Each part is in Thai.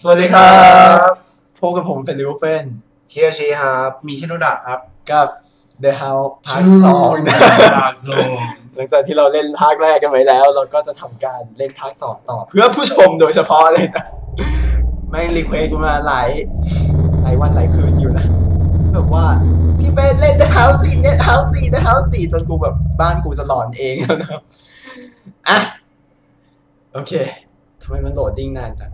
สวัสดีครับพบกับผมเป็นลิวเฟนเคียชีครับ มีชิโนดะครับ กับ The House ภาคสองนะดาร์กโซนหลังจากที่เราเล่นภาคแรกกันไปแล้ว เราก็จะทำการเล่นภาคสองต่อ เพื่อผู้ชมโดยเฉพาะเลยนะไม่งรีเควสกูมาหลายหลายวันหลายคืนอยู่นะ แบบว่า พี่เฟนเล่น The House สี่ The House สี่ The House สี่จนกูแบบบ้านกูจะหลอนเองแล้วนะครับอะโอเคทำไมมันโหลดดิ้งนานจัง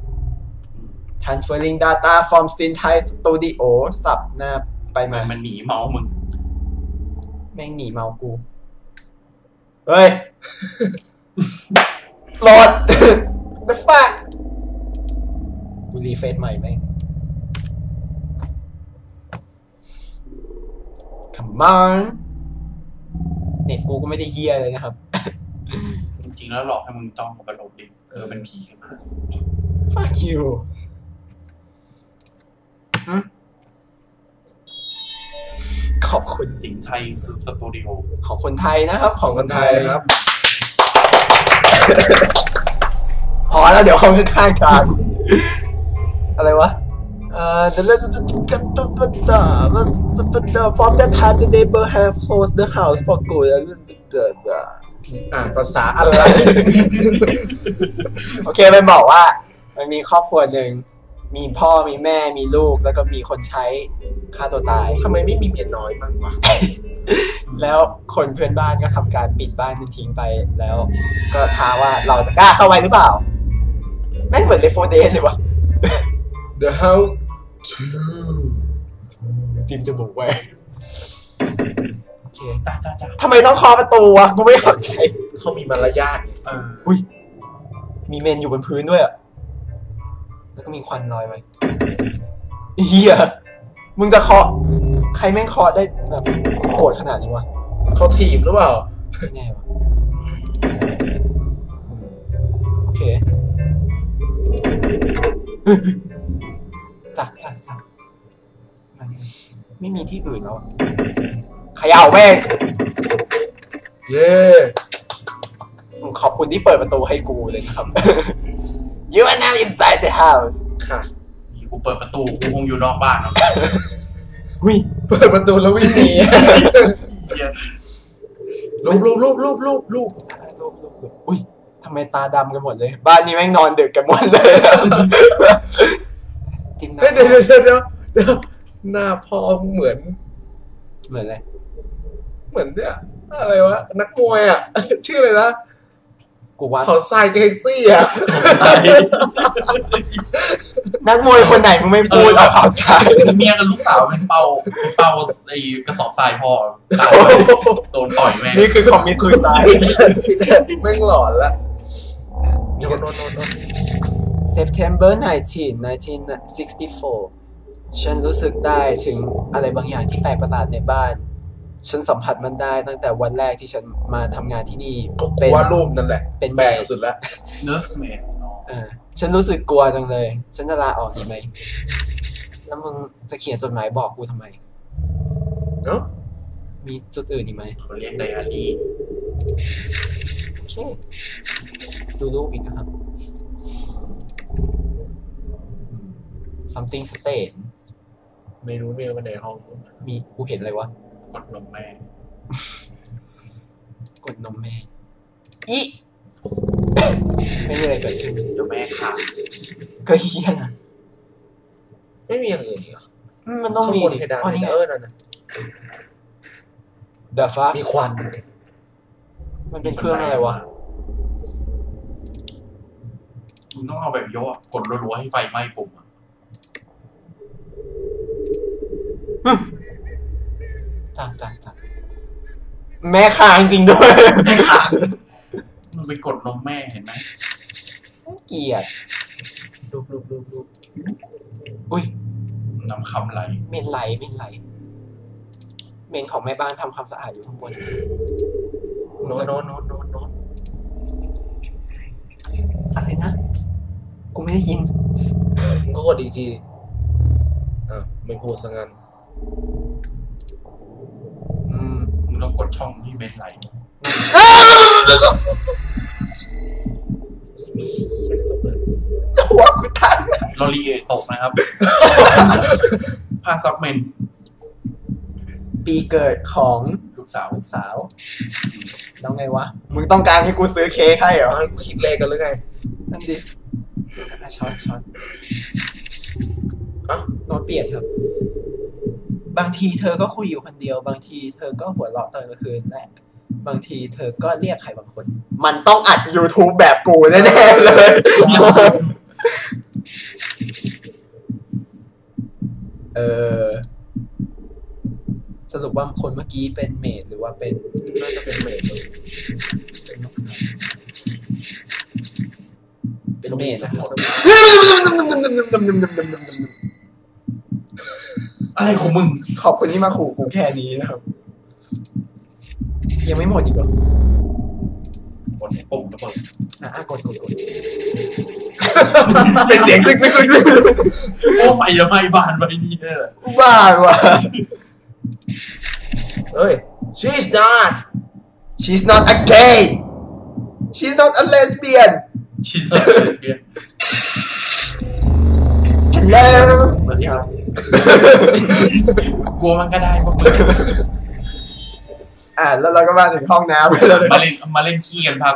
transferring data from Synthai Studio สับหน้าไปมา มันหนีเมาส์มึง แม่งหนีเมากู เฮ้ยโหลด the fuck กูรีเฟซใหม่แม่ง come on เน็ตกูก็ไม่ได้เฮียเลยนะครับ จริงๆแล้วหลอกให้มึงจ้องกับโลบดิเออเป็นผีขึ้นมา fuck you หึ ขอบคุณสิงห์ไทยคือสตูดิโอของคนไทยนะครับ ของคนไทยนะครับ พอแล้วเดี๋ยวเขาข้างๆกันอะไรวะเอ่อ the from that time the neighbor have closed the house for good อ่านภาษาอะไร โอเคไปบอกว่า มันมีครอบครัวหนึ่ง มีพ่อมีแม่มีลูกแล้วก็มีคนใช้ฆ่าตัวตาย ทำไมไม่มีเมียน้อยบ้างวะ แล้วคนเพื่อนบ้านก็ทำการปิดบ้านทิ้งไปแล้ว ก็ท้าว่าเราจะกล้าเข้าไปหรือเปล่า แม่งเหมือนเลฟโฟเดนเลยวะ The House Two จิ้มจมูกไว้โอเคจ้าจ้าจ้าทำไมต้องเคาะประตูอะกูไม่เข้าใจ เขามีมารยาทเอออุ้ย มีเมนอยู่บนพื้นด้วยอะ แล้วก็มีควันลอยไปเฮียมึงจะเคาะ ใครแม่งเคาะได้แบบโหดขนาดนี้วะเขาถีบหรือเปล่าไม่แน่วะโอเคจ้ะจ้ะจ้ะมันไม่มีที่อื่นแล้วอะเขย่าแม่ง เย้ขอบคุณที่เปิดประตูให้กูเลยนะครับ You are now inside the house ค่ะนี่กูเปิดประตู กูคงอยู่นอกบ้านแล้ววิเปิดประตูแล้ววิ่งหนีรูปรูปรูปรูปรูปรูปลูกลูกลูกอุ้ยทำไมตาดำกันหมดเลย บ้านนี้แม่งนอนดึกกันหมดเลยจริงนะเฮ้ยเดี๋ยวเดี๋ยวเดี๋ยวเดี๋ยวหน้าพ่อเหมือน เหมือนอะไรเหมือนเนี่ยอะไรวะนักมวยอะ ชื่ออะไรนะ กูว่าเขาทรายเจคซี่อะนักมวยคนไหนมึงไม่พูดเอาข่าวสารเมียกับลูกสาวเป็นเป่าเป่าไอ้กระสอบทรายพ่อตายโดนต่อยแม่งนี่คือคอมมิตคุยสายแม่งหลอนละโนนโนนโนนโนน September 19 1964 ฉันรู้สึกได้ถึงอะไรบางอย่างที่แปลกประหลาดในบ้าน ฉันสัมผัสมันได้ตั้งแต่วันแรกที่ฉันมาทำงานที่นี่ก็กเป็นลัวรูปนั่นแหละ เป็นแปลกเมดสุดละเนิร์ฟแมนเออฉันรู้สึกกลัวจังเลย ฉันจะลาออกดีไหม แล้วมึงจะเขียนจดหมายบอกกูทำไมเนาะมีจุดอื่นอีกไหมเขาเรียกไดอารี่โอเค ดูรูปอีกนะครับ something stain ไม่รู้มีมาในห้องนู้นมีกูเห็นอะไรวะ กดนมแม่ กดนมแม่อีไม่มีอะไรเกิดขึ้นเดี๋ยวแม่ขาดก็เฮียนะไม่มีอย่างอื่นอีกเหรออืมมันต้องมีข้างบนดิเพดานอ๋อนี่ไงเออนั่นนะ The fuck มีควันมันเป็นเครื่องอะไรวะมึงต้องเอาแบบโยกกดรัวๆให้ไฟไหม้ปุ่มอะ จ้าจ้าจ้าแม่ค้างจริงด้วย แม่ขาดมึงไปกดนมแม่เห็นไหมเกลียดรูปรูปรูปรูปอุ้ยนำคำไหลเมนไหลเมนไหล เมนของแม่บ้านทำความสะอาดอยู่ข้างบนโน้นโน้นโน้นโน้นโน้นอะไรนะ กูไม่ได้ยิน มึงก็กดอีกทีอะไม่พูดซะงั้นอืมมึง ต้องกดช่องที่เบนไหลมีเรตกเลยหัวกูทันลอรีเอตกนะครับภาซับเมน ปีเกิดของลูกสาวลูกสาว แล้วไงวะ มึงต้องการให้กูซื้อเค้กให้เหรอคิดเลขกันหรือไง นั่นดิช็อตช็อตอ้าโน้ตเปลี่ยนครับ บางทีเธอก็คุยอยู่คนเดียว บางทีเธอก็หัวเราะตอนกลางคืนแหละบางทีเธอก็เรียกใครบางคน มันต้องอัด YouTube แบบกูแน่ๆเลยเออสรุปว่าคนเมื่อกี้เป็นเมดหรือว่าเป็นน่าจะเป็นเมดมั้งเป็นลูกสาวเป็นเมดนะครับ อะไรของมึง ขอบคุณที่มาขู่กูแค่นี้นะครับ ยังไม่หมดอีกเหรอกดปุ่มระเบิดอะอะกดกดกดเป็นเสียงซึกซึกซึกซึกโอ้ไฟจะไหม้บ้านไว้นี่เลยบ้าว่ะเฮ้ย she's not she's not a gay she's not a lesbian ชินเลยเบียน hello สวัสดีครับ กลัวมันก็ได้พวกมึงอะแล้วเราก็มาถึงห้องน้ำแล้วนะมาเล่นมาเล่นขี้กันพัก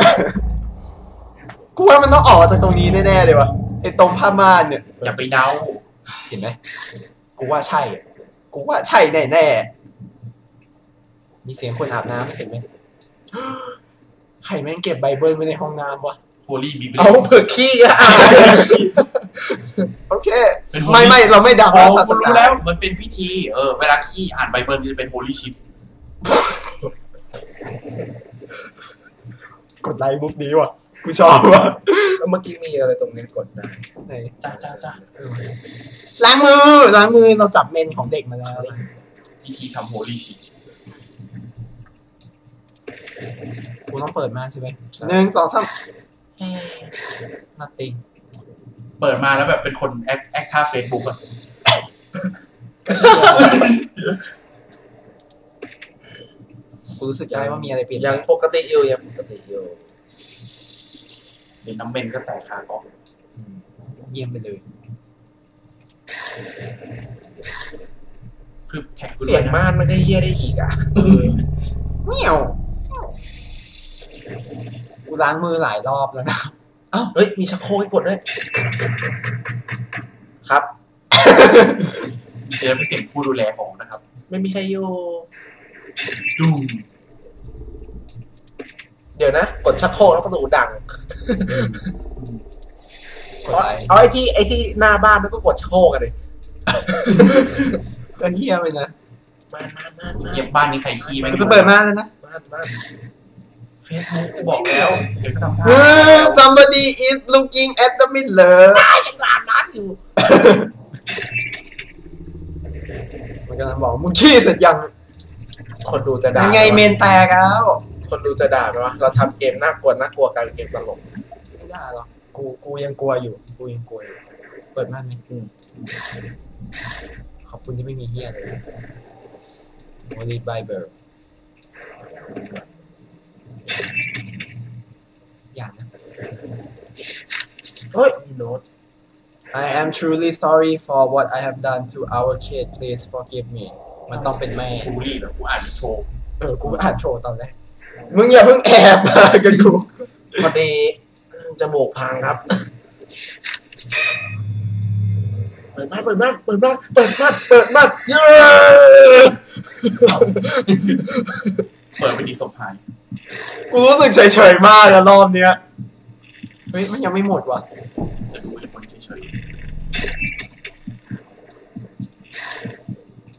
กูว่ามันต้องออกมาจากตรงนี้แน่ๆเลยวะไอ้ตรงผ้าม่านเนี่ยอย่าไปเดาเห็นไหมกูว่าใช่อะกูว่าใช่แน่ๆมีเสียงคนอาบน้ำเห็นไหมใครแม่งเก็บไบเบิลไว้ในห้องน้ำวะโฮลี่บีบเอาเผื่อขี้อะโอเคเป็น ไม่ไม่เราไม่ดังอ๋อศาสคุณนารู้แล้ว มันเป็นพิธี เออ เวลาขี้อ่านไบเบิลจะเป็นโฮลี่ชิปกดไลค์บุ๊กนี้ว่ะกูชอบว่ะแล้วเมื่อกี้มีอะไรตรงเนี้ยกดได้ไหนจ้าจ้าจ้าล้างมือล้างมือเราจับเมนของเด็กมาแล้วพิธีทำโฮลี่ชิปกูต้องเปิดม่านใช่ไหมหนึ่งสองสามนัตติง เปิดมาแล้วแบบเป็นคนแอคแอคท่าเฟซบุ๊กอะกูรู้สึกได้ว่ามีอะไรเปลี่ยนยังปกติอยู่ยังปกติอยู่เดี๋ยวน้ำเบนก็แตกขากออกเยี่ยมไปเลยคือแท็กกูเสีด้วยยงนะม่านมันก็เฮี้ยได้อีกอะเมี่ยวกูล้างมือหลายรอบแล้วนะ เอ้าเฮ้ย มีชักโครกให้กดด้วย ครับเดี๋ยวเป็นเสียงผู้ดูแลของนะครับ ไม่มีใครอยู่ดูเดี๋ยวนะ กดชักโครกแล้วประตูดัง กดเอาไลค์เอาไอ้ที่ไอ้ที่หน้าบ้านมันก็กดชักโครกกันเลยก็เฮี้ยไปนะม่านม่านม่านม่านเก็บบ้านนี้ใครขี้ไหมกูจะเปิดม่านแล้วนะม่านม่าน เฟซบุ๊กจะบอกแล้ว เดี๋ยวก็ทำท่าเฮ้ย somebody is looking at the mirror ยังอาบน้ำอยู่ มันกำลังบอกมึงขี้เสร็จยัง คนดูจะด่ายังไงเมนแตกแล้ว คนดูจะด่าไหมวะเราทำเกมน่ากลัวน่ากลัวกลายเป็นเกมตลกไม่ได้หรอกกูกูยังกลัวอยู่ กูยังกลัวอยู่ เปิดม่านไหมอืมขอบคุณที่ไม่มีเฮียเลย Holy Bible อย่างนะเฮ้ยมีโน้ต I am truly sorry for what I have done to our kid please forgive me มันต้องเป็นแม่ชูรี่แล้วกูอ่านโชว์เออกูอ่านโชว์ตอนแรกมึงอย่าเพิ่งแอบมากันกูพอดีจมูกพังครับ เปิดม่านเปิดม่านเปิดม่านเปิดม่านเปิดม่านเย้เปิดไปดีสมหาย กูรู้สึกเฉยๆมากนะรอบเนี้ย เฮ้ยมันยังไม่หมดว่ะ จะดูให้คนเฉย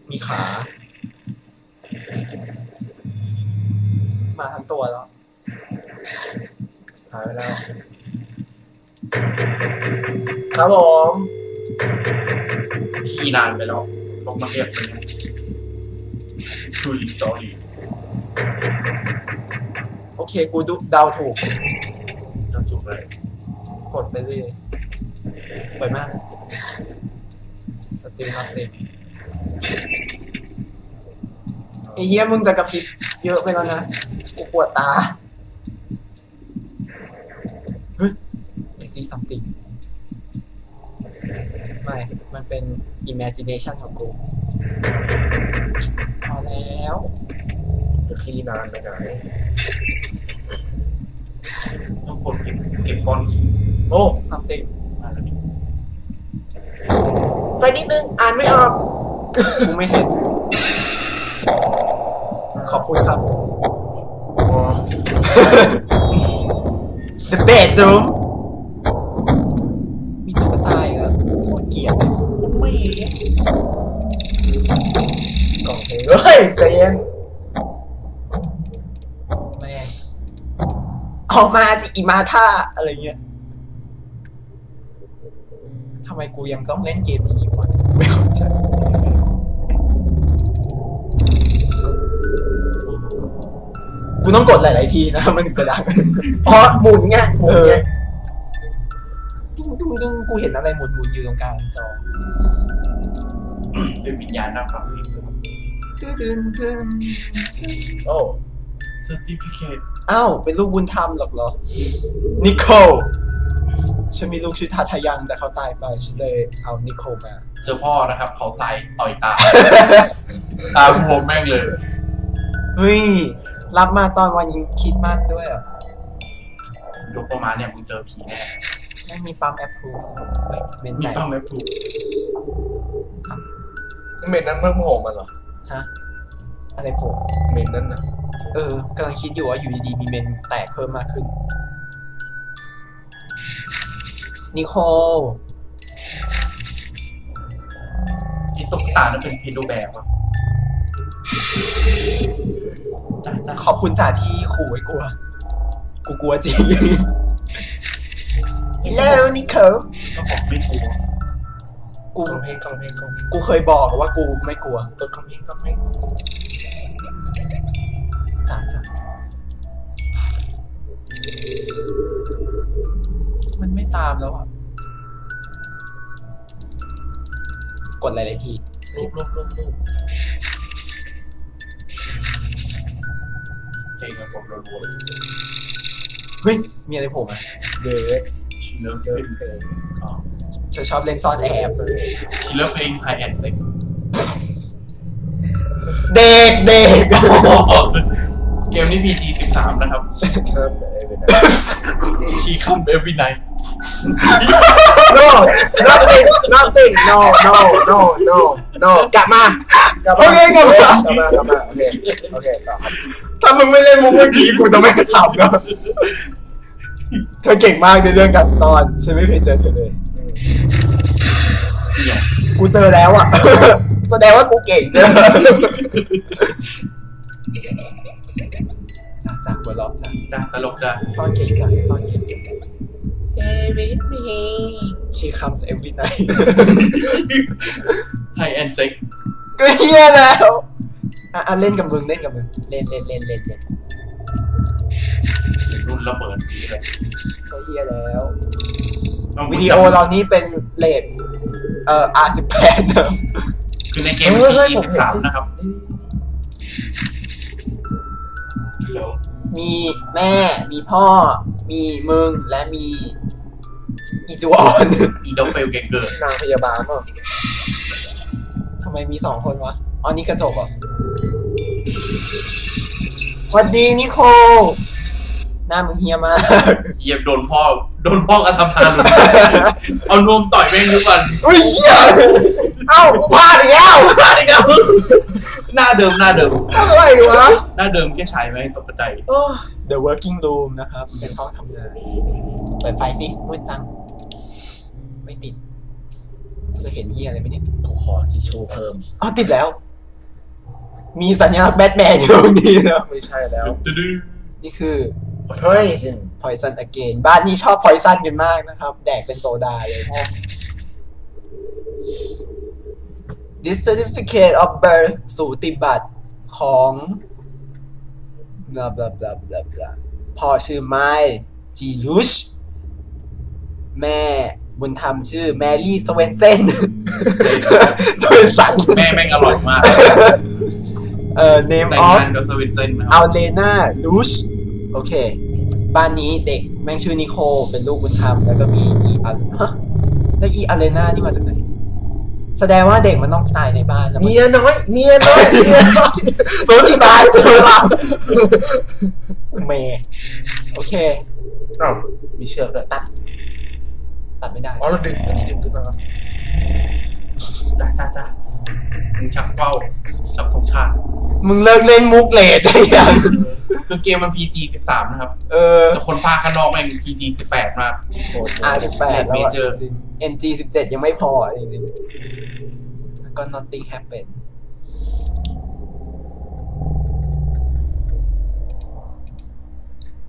มีขา มาทั้งตัวแล้ว หายไปแล้ว ครับผมๆขี้นานไปแล้วลองมาเรียกเป็นไง truly sorry โอ เคกูดูเดาถูกจำถูกเลยกดไปเรื่อยเปิดมากสติลนัตเต็มไอ้เหี้ยมึงจะกระพริบเยอะไปแล้วนะกูปวดตาเฮ้ยไอซีซัมติงไม่ มันเป็น imagination ของกูพอแล้วจะขี้นานไปไหน กดเก็บเก็บก้อนขี้โอ้ something มาแล้วนี่ไฟนิดนึง อ่านไม่ออกกูไม่เห็น ขอบคุณครับอ๋อ The bedroom มีตุ๊กตาอีกแล้วโคตรเกลียดเลย คุณไม่เห็น กล่องเพลงเฮ้ยใจเย็น แม่ง ออกมาสิอีมาท่าอะไรเงี้ยทำไมกูยังต้องเล่นเกมนี้วะไม่เข้าใจกูต้องกดหลาย ๆ ทีนะมันถึงจะดังเพราะหมุนไงหมุนไงดิ้งดิ้งดิ้งกูเห็นอะไรหมุนหมุนๆอยู่ตรงกลางจอเป็นวิญญาณนักฟังเพลงตึ้นตึ้นตึ้นโอ้เซ อร์ติฟิเคตอ้าวเป็นลูกบุญธรรมหรอกเหรอ นิโคลฉันมีลูกชื่อทาทายังแต่เขาตายไปฉันเลยเอานิโคลมา เจอพ่อนะครับ เขาใส่ต่อยตา ตาบวมแม่งเลย เฮ้ย รับมาตอนวันคริดมากด้วยเหรอะยกประมาณเนี่ยมึงเจอผีแน่ไม่มีปั๊มแอปพูเฮ้ยเมนมีไหนบ้างไหมถูกเมนนั้นเพิ่งโผล่มาเหรอฮะอะไรผมเมนนั้นนะ เออกำลังคิดอยู่ว่าอยู่ดีๆมีเมนแตกเพิ่มมากขึ้น นิโคลไอ้ตุ๊กตานั้นเป็นเพโดแบร์วะจ้าจ้าขอบคุณจ่าที่ขู่ไว้กลัว กูกลัวจริง Hello นิโคลก็บอกไม่ถูกกูกล่องเพลงกล่องเพลงกล่องเพลงกูเคยบอกว่ากูไม่กลัวกดกล่องเพลงกล่องเพลง จ้าจ้ามันไม่ตามแล้วอะ กดหลายๆทีรูปรูปรูปรูปเพลงมันกดรัวๆเลยเฮ้ย มีอะไรโผล่มาเดทชิลเลอร์เดเพลสงเพลงอ๋อเธอชอบเล่นซ่อนแอบชิลเลอร์เพลงไฮแอนด์เซ็กเด็กเด็กเกมนี้ PG 13นะครับเริ่มเลยไปไหนชีคัมเอฟวีไน no nothing nothing no no no no no กลับมากลับโอมาเคกลับมากลับมากลับมาโอเคโอเคต่อครับถ้ามึงไม่เล่นมุกเมื่อกี้กูจะไม่ขำนะเธอเก่งมากในเรื่องการซ่อนฉันไม่เคยเจอเธอเลยอืมเนี่ยกูเจอแล้วอะ แสดงว่ากูเก่ง จ้ะจ้าจ้าหัวเราะจ้าจ้าตลกจ้าซ่อนเก่งจ้ะซ่อนเก่งจ้ะ Stay with me She comes every night ไฮแอนด์เซ็กก็เฮียแล้วอะอะเล่นกับมึงเล่นกับมึงเล่นเล่นเล่นเล่นเล่นรุ่นระเบิดนี่เลยก็เฮียแล้วต้องวิดีโอเรานี้เป็นเลทเอ่อ R18 นะคือในเกม PG 13นะครับแล้ว มีแม่ มีพ่อ มีมึง และมีอีจูออนอีด็อกเฟลเกเกิดนางพยาบาลเปล่ะทำไมมีสองคนวะอ๋อนี่กระจกเหรอสวัสดีนิโคลหน้ามึงเฮียมากเหยียบโดนพ่อ โดนพ่อ กระทำทารุณเอานวมต่อยแม่งทุกวัน อุ้ยเฮีย เอ้ากูพลาดอีกแล้วหน้าเดิมหน้าเดิมหน้าเดิมอะไรวะหน้าเดิมแค่ฉายไหมตกใจโอ้ The Working Room นะครับ เป็นห้องทำงานเปิดไฟสิมืดจัง ไม่ติดจะเห็นเฮียอะไรไหมเนี่ยกูขอทิชชู่เพิ่มอ๋อติดแล้ว มีสัญลักษณ์แบทแมนอยู่ตรงนี้นะไม่ใช่แล้วดื้อนี่คือเฮ้ยสิน Poison Again บ้านนี้ชอบ Poison กันมากนะครับ แดกเป็นโซดาเลยพ่อ This certificate of birth สูติบัตรของบลาบลาบลาบลาบลาพ่อชื่อไมล์จีลุชแม่บุญธรรมชื่อแมรี่สเวนเซนสเวนสันแม่แม่งอร่อยมาก เอ่อ name แต่ง of งานกับสวินเซนนะคอัรับลเลนาลูชโอเค บ้านนี้เด็กแม่งชื่อนิโคลเป็นลูกบุญธรรมแล้วก็มีอีอัลฮะแล้วอีอัลเลนานี่มาจากไหน แสดงว่าเด็กมันต้องตายในบ้านแล้วเมียน้อยเมียน้อยเมียน้อยสูญตายไปแล้วเมย์โอเคอ้าวมีเชือกด้วยตัด ตัดไม่ได้อ๋อเราดึงอันนี้ดึงขึ้นมาจ้าจ้าจ้า มึงชักเป้าชักธงชาติมึงเลิกเล่นมุกเลดได้ยังคือเกมมัน PG 13 นะครับ เออ แต่คนภาคข้างนอกแม่ง PG 18 มาก R สิบแปดแล้ว Major จริง NG สิบเจ็ดยังไม่พอจริงๆแล้วก็ nothing happen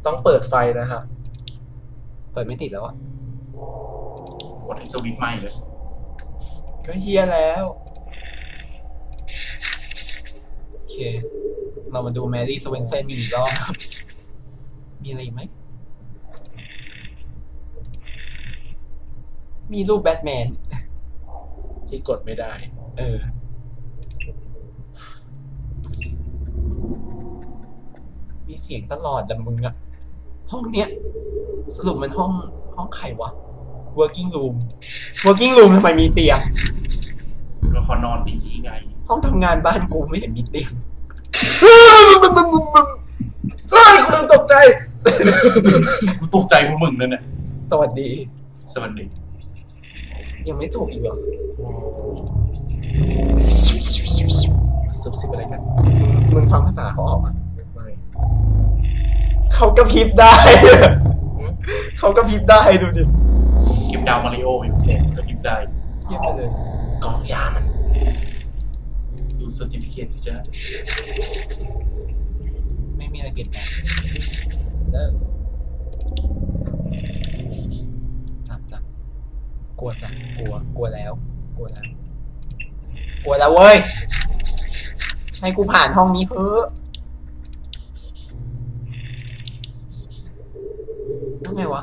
ต้องเปิดไฟนะฮะเปิดไม่ติดแล้วอะกดให้สวิตช์ไหม้เลย ก็เฮียแล้ว เค เรามาดูแมรี่สเวนเซนกันอีกรอบครับ มีอะไรอีกไหม มีรูปแบทแมน ที่กดไม่ได้ เออ มีเสียงตลอดแต่มึงอะห้องเนี้ย สรุปมันห้องห้องใครวะ working room working room ทำไมมีเตียงก็ขอนอนดีที่ไง ห้องทำงานบ้านกูไม่เห็นมีเตียงเฮ้ยกูลืมตกใจ กูตกใจพวกมึงนั่นแหละสวัสดี สวัสดี ยังไม่จบอีกเหรอซุบซิบอะไรกันมึงฟังภาษาเขาออกอะไม่เขากระพริบได้ เขากระพริบได้ดูดิ เก็บดาวมาริโออยู่เจ็บก็ยิบได้เยี่ยมไปเลยกองยามัน ดูสติฟิเคตสิจ้าไม่มีอะไรเปลี่ยนแลงเริ่มจับจับกลัวจับกลัว กลัวแล้ว กลัวแล้ว กลัวแล้วเว้ย ให้กูผ่านห้องนี้เพ้อะแล้วไงวะ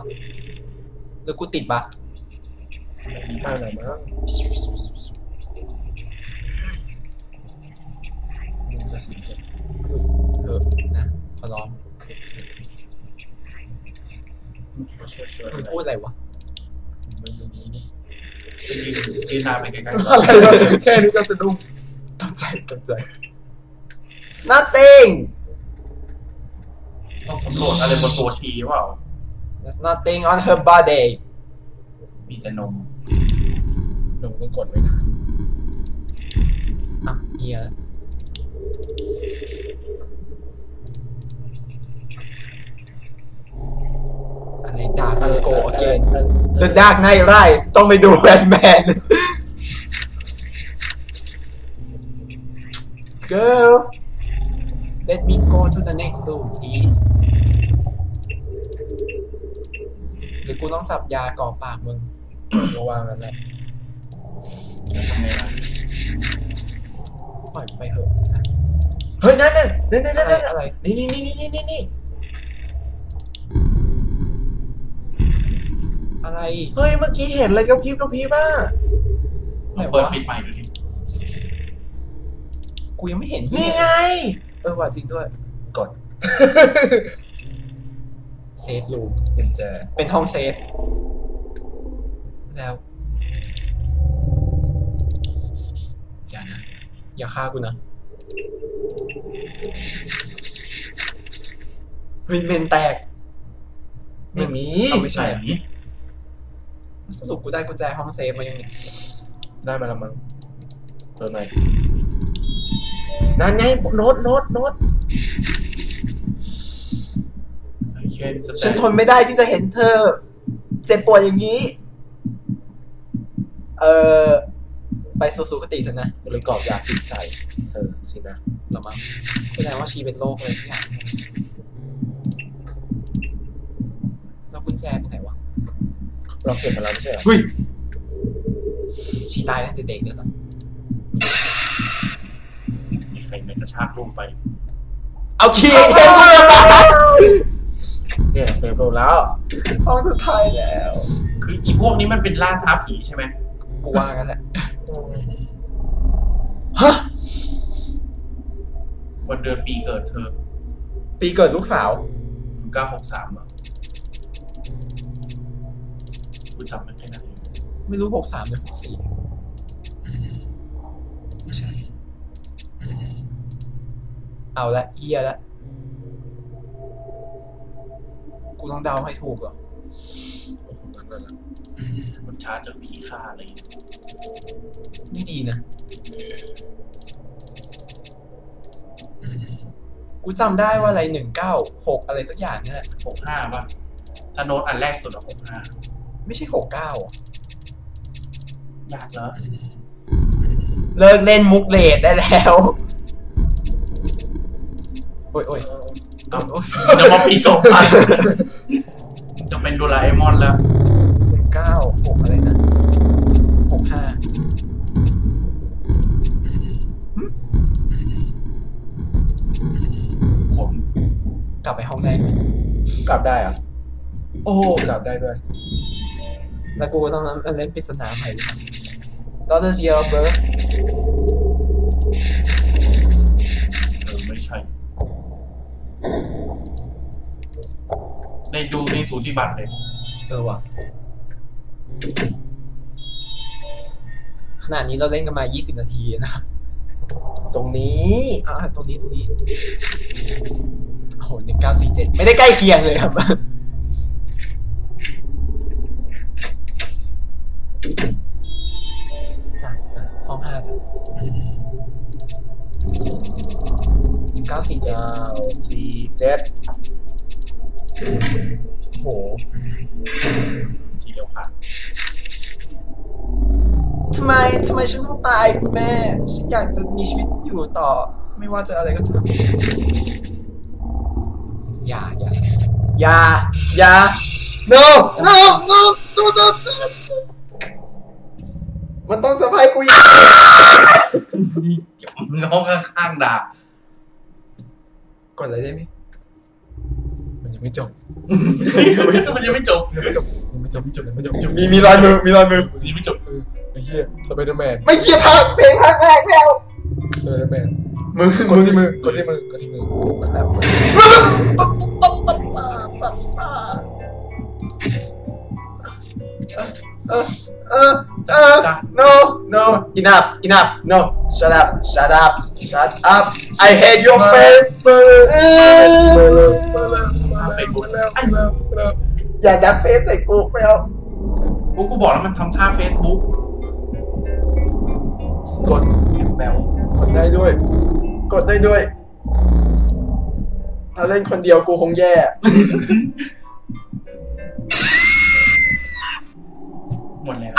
หรือกูติดบั๊กไม่หรอมั้งมึงจะสิงกัน เออนะขอร้อง ช่วยช่วย มึงพูดอะไรวะไม่รู้ไปยืนยืนหน้าไปไกลๆอะไรวะแค่นี้ก็สะดุ้งตกใจตกใจ nothing ต้องสำรวจอะไรบนตัวชีเปล่า there's nothing on her body มีแต่นมหนูก็กดไม่ได้อะเฮียอะไร ดาร์กโกเกน The Dark Knight Rise ต้องไปดูแบทแมน Girl let me go to the next room please หรือกูต้องจับยากรอกปากมึงก็วางกันแหละทำไงล่ะปล่อยไปเถอะนะเฮ้ย นั่นนั่นนั่นนั่นอะไรนั่นอะไรนี่นี่นี่นี่นี่นี่ อะไร เฮ้ย เมื่อกี้เห็นอะไรกับพริบกับพริบบ้าไหนเปิดวะปิดใหม่ดูดิกูยังไม่เห็นนี่ไง เออว่าจริงด้วย กด เซฟรูมกุญแจเป็นห้องเซฟ แล้ว อย่านะ อย่าฆ่ากูนะ เฮ้ยเมนแตก ไม่มี เอาไม่ใช่ไหน สรุปกูได้กุญแจห้องเซฟมายังเนี่ยได้มาแล้วมั้งเปิดหน่อยนั่นไงโน้ตโน้ตโน้ตไอเคนสแตฉันทนไม่ได้ที่จะเห็นเธอ เจ็บปวดอย่างนี้ เออไปสู่สุคติเถอะนะก็เลยกรอกยาติดใส่เธอสินะ หรอมั้งแสดงว่าชีเป็นโรคอะไรทุกอย่างแล้วกุญแจไปไหนวะ เราเข็นมาแล้วไม่ใช่เหรอเฮ้ยชีตายตั้งแต่เด็กเลยเหรอมีใครมากระชากลูกไป เอาชีเต็มเลยมาเนี่ยเซฟโดนแล้วห้องสุดท้ายแล้ว คืออีพวกนี้มันเป็นล่าท้าผีใช่ไหมกูว่างั้นแหละฮะวันเดือนปีเกิดเธอ ปีเกิดลูกสาวเก้าหกสามอะกูจ ไม่รู้หกสามหรือหกสี่ไม่ใช่ เอาละเอียละกูต้องเดาให้ถูกเหรอโอ้โหนั่นนั่นมันช้าจากผีฆ่าอะไรไม่ดีนะ กูจำได้ว่าอะไรหนึ่งเก้าหกอะไรสักอย่างนี่แหละหกห้าป่ะถ้าโน้ตอันแรกสุดอะหกห้าไม่ใช่หกเก้าอะ ยากแล้วเลิกเล่นมุกเลดได้แล้ว โอ้ยโอ้ยเอ้าจะมาปีสองพันจะเป็นโดราเอมอนแล้วหนึ่งเก้าหกอะไรนะหกห้าขนกลับไปห้องแรกไหมกลับได้เหรอะโอ้กลับได้ด้วย แล้วกูก็ต้องเล่นปริศนาใหม่ด้วย Daughter's Year of Birth เออไม่ใช่ ในดูในสูติบัตรเลย เออว่ะ ขนาดนี้เราเล่นกันมา 20 นาทีนะครับ ตรงนี้ อ่า ตรงนี้ ตรงนี้ โอ้โหหนึ่งเก้าสี่เจ็ดไม่ได้ใกล้เคียงเลยครับ ต้องตายคุณแม่ ฉันอยากจะมีชีวิตอยู่ต่อ ไม่ว่าจะอะไรก็ตามอย่าอย่าอย่าอย่า no no no no no no มันต้องสะพายกูอีกเดี๋ยวมึงห้องข้างๆด่ากดอะไรได้ไหมมันยังไม่จบ มันยังไม่จบ ยังไม่จบยังไม่จบยังไม่จบยังไม่จบมีมีรอยมือมีรอยมือมันยังไม่จบเออ ไอ้เหี้ยสไปเดอร์แมนไม่เกียภาคเพลงภาคแรกแล้วสไปเดอร์แมนมือกดที่มือกดที่มือกดที่มือเออเออเออจ้ะ no no enough enough no shut up shut up shut up I hate your face เฟซบุ๊กอย่าดักเฟซใส่กูไม่เอากูกูบอกแล้วมันทำท่าเฟซบุ๊ก กดแบลกดได้ด้วย กดได้ด้วย ถ้าเล่นคนเดียวกูคงแย่ หมดแล้ว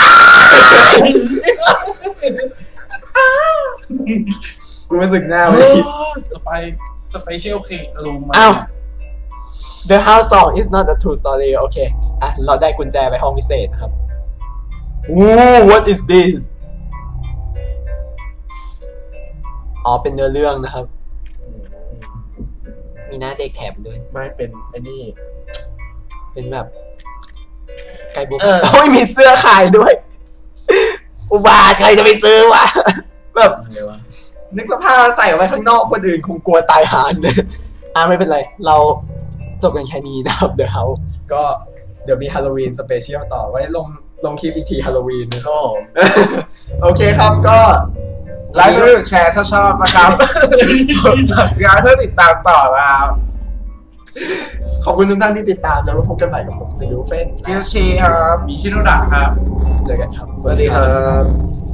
กูรู้สึกหน้าเลยสไปสไปเชียลเคลูมอ้าว The house song is not a true story โอเค อะ เราได้กุญแจไปห้องพิเศษนะครับ Ooh what is this อ๋อเป็นเนื้อเรื่องนะครับ มีหน้าเด็กแถมด้วย ไม่เป็นไอ้นี่ เป็นแบบ ไก่บุกเออ โอ้ยมีเสื้อขายด้วย อุบาทใครจะไปซื้อวะ แบบอะไรวะนึกสภาพใส่ไว้ข้างนอกคนอื่นคงกลัวตายหานเลยอ่าไม่เป็นไร เราจบกันแค่นี้นะครับ เดี๋ยวเขาก็เดี๋ยวมีฮาโลวีนสเปเชียลต่อไว้ลงลงคลิปอีกทีฮาโลวีนนะครับก็โอเคครับก็ ไลค์ด้วยแชร์ถ้าชอบนะครับจัดการเพื่อติดตามต่อนะครับขอบคุณทุกท่านที่ติดตามแล้วพบกันใหม่กับผมจะดูเฟนเกียร์ชีครับ มีชิโนดะครับ เจอกันครับ สวัสดีครับ